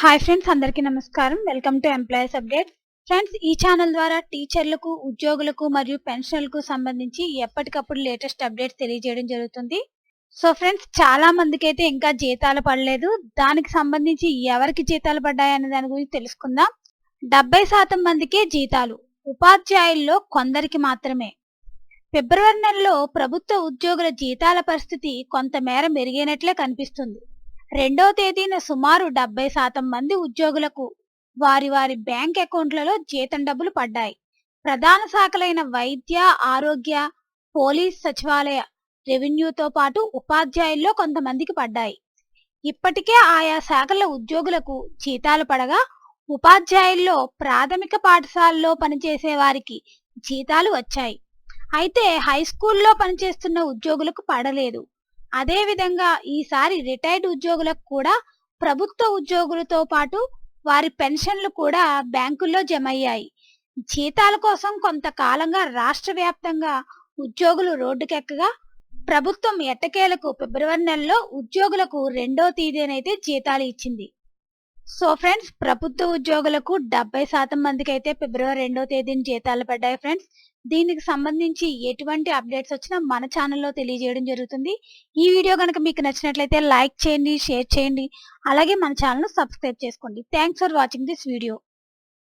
Hi friends అందరికీ నమస్కారం. Welcome to employees update friends ఈ ఛానల్ ద్వారా టీచర్లకు ఉద్యోగులకు మరియు పెన్షన్లకు సంబంధించి ఎప్పటికప్పుడు లేటెస్ట్ అప్డేట్స్ తెలియజేయడం జరుగుతుంది. సో ఫ్రెండ్స్ చాలా మందికి అయితే ఇంకా జీతాలు పడలేదు. దానికి సంబంధించి ఎవరికి జీతాలు పడ్డాయనే దాని గురించి తెలుసుకుందాం. డెబ్బై శాతం మందికే జీతాలు. ఉపాధ్యాయుల్లో కొందరికి మాత్రమే. ఫిబ్రవరి నెలలో ప్రభుత్వ ఉద్యోగుల జీతాల పరిస్థితి కొంతమేర మెరుగైనట్లే కనిపిస్తుంది. రెండవ తేదీన సుమారు డెబ్బై శాతం మంది ఉద్యోగులకు వారి వారి బ్యాంక్ అకౌంట్లలో జీతం డబ్బులు పడ్డాయి. ప్రధాన శాఖలైన వైద్య ఆరోగ్య పోలీస్ సచివాలయ రెవెన్యూతో పాటు ఉపాధ్యాయుల్లో కొంతమందికి పడ్డాయి. ఇప్పటికే ఆయా శాఖల ఉద్యోగులకు జీతాలు పడగా ఉపాధ్యాయుల్లో ప్రాథమిక పాఠశాలలో పనిచేసే వారికి జీతాలు వచ్చాయి. అయితే హై స్కూల్లో పనిచేస్తున్న ఉద్యోగులకు పడలేదు. అదే విధంగా ఈసారి రిటైర్డ్ ఉద్యోగులకు కూడా ప్రభుత్వ ఉద్యోగులతో పాటు వారి పెన్షన్లు కూడా బ్యాంకుల్లో జమ అయ్యాయి. జీతాల కోసం కొంతకాలంగా రాష్ట్ర వ్యాప్తంగా ఉద్యోగులు రోడ్డుకెక్కగా ప్రభుత్వం ఎట్టకేలకు ఫిబ్రవరి నెలలో ఉద్యోగులకు రెండో తేదీనైతే జీతాలు ఇచ్చింది. సో ఫ్రెండ్స్ ప్రభుత్వ ఉద్యోగులకు డెబ్బై శాతం మందికి అయితే ఫిబ్రవరి రెండో తేదీన జీతాలు పడ్డాయి ఫ్రెండ్స్ దీనికి సంబంధించి ఎటువంటి అప్డేట్స్ వచ్చినా మన ఛానల్లో తెలియజేయడం జరుగుతుంది. ఈ వీడియో కనుక మీకు నచ్చినట్లయితే లైక్ చేయండి షేర్ చేయండి. అలాగే మన ఛానల్ను సబ్స్క్రైబ్ చేసుకోండి. Thanks for watching this video